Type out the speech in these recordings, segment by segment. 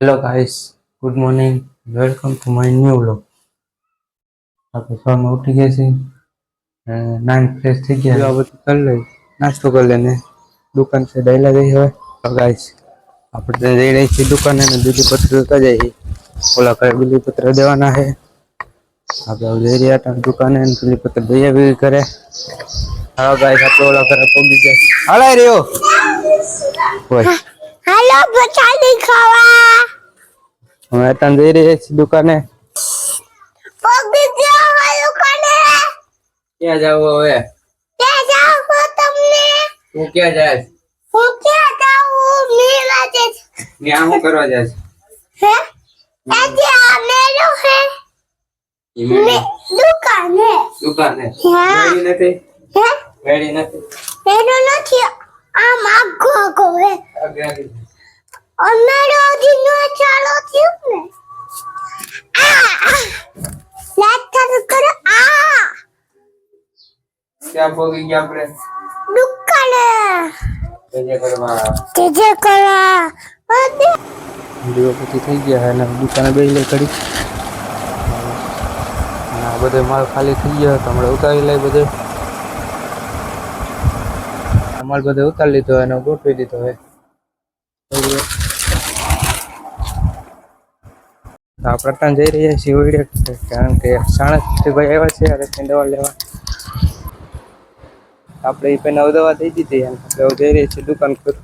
hello guys good morning welcome to my new vlog આપણે સવારમાં ઉઠી ગયા છીએ નાઇન ફ્રેશ થઈ ગયા આ બધું કરી લઈ નાસ્તો કરી લઈને દુકાન છે ડાયલા જઈ હવે ગાઈસ આપણે તો જઈ રહી છીએ દુકાને અને બીજું પત્ર લેતા જઈએ ઓલા કરે બીજું પત્ર દેવાના છે આપણે હવે જઈ રહ્યા હતા દુકાને અને બીજું પત્ર દઈ આવી કરે હા ગાઈસ આપણે ઓલા કરે પહોંચી ગયા હાલાય રહ્યો હોય હાલો બટાડી ખાવા જઈ દુકાને. ક્યાં જાવ હવે? ત્યાં જાવ તમને? તું ક્યાં જાય હું ક્યાં જાઉં? મેલા છે ત્યાં શું કરવા જાય હે? આજે આ મેલો હે. મે દુકાને. દુકાને. નથી? હે? વેડી નથી? આગો આગો હે. નો ચાલો થયું ને. આ! લાતર કરો આ! ક્યાં પહોંચી ગયા આપણે? દુકાને. જજે કરવા તે જે કરા વીડિયો પછી થઈ ગયા અને દુકાને બેસી લઈ કરી અને આ બધો માલ ખાલી થઈ ગયો તો હમણાં ઉતારી લઈ બધે. આ માલ બધે ઉતારી લીધો અને ગોઠવી દીધો હવે આપણે ત્યાં જઈ રહ્યા છીએ ઓઈડે કારણ કે સાણસથી ભાઈ આવ્યા છે અને ત્યાં દવા લેવા આપણે એ પેલા દવા દઈ દીધી અને આપણે હવે જઈ રહ્યા છીએ દુકાન પર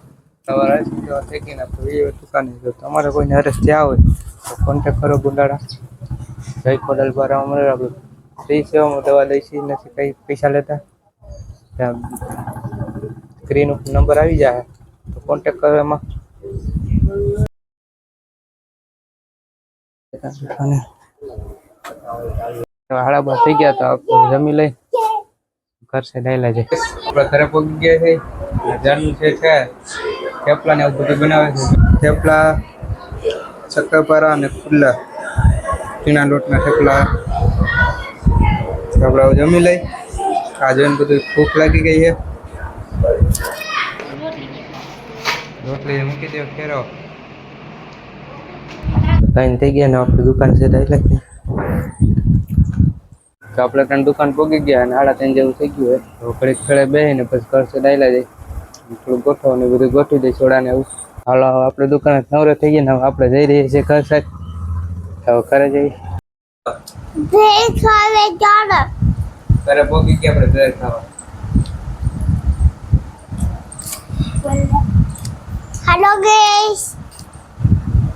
સવારે દવા ફેંકીને આપણે એ દુકાને જો તમારે કોઈને અરસ ત્યાં હોય તો કોન્ટેક કરો ગુંડાળા જય ખોડલ પર અમારે આપણે ફ્રી સેવામાં દવા લઈ છીએ નથી કંઈ પૈસા લેતા ત્યાં સ્ક્રીન ઉપર નંબર આવી જાય તો કોન્ટેક કરો એમાં થઈ ગયા તો જમી લઈ ઘર છે છે. આપણે ઘરે પહોંચી ગયા છે જાનું છે છે થેપલા ને એવું બધું બનાવે છે. થેપલા ચક્કરપારા અને ખુલ્લા ચીણા લોટના થેપલા. આપણે જમી લઈ. આજે બધું ભૂખ લાગી ગઈ છે. રોટલી મૂકી દો ફેરો કઈ થઈ ગયા ને આપણી દુકાન છે ડાયલા તો આપણે ત્રણ દુકાન પહોંચી ગયા અને આડા ત્રણ જેવું થઈ ગયું હોય તો ઘડીક ખેડે બેસીને પછી ઘર છે ડાયલા જાય થોડું ગોઠવવાનું બધું ગોઠવી દઈ સોડા ને એવું હાલો હવે આપણે દુકાને નવરે થઈ ગયા ને હવે આપણે જઈ રહીએ છીએ ઘર સાઈડ હવે ઘરે જઈ ભેજ ખાવે જાડે ઘરે પહોંચી ગયા આપણે ઘરે ખાવા હાલો ગેસ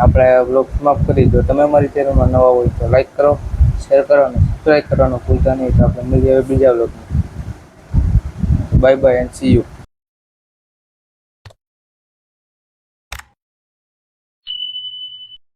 આપણે બ્લોગ સમાપ્ત કરી દો તમે અમારી ચેનલમાં નવા હોય તો લાઈક કરો શેર કરો અને સબસ્ક્રાઈબ કરવાનું ભૂલતા નહીં. તો આપણે મળીએ બીજા બ્લોગમાં bye bye and see you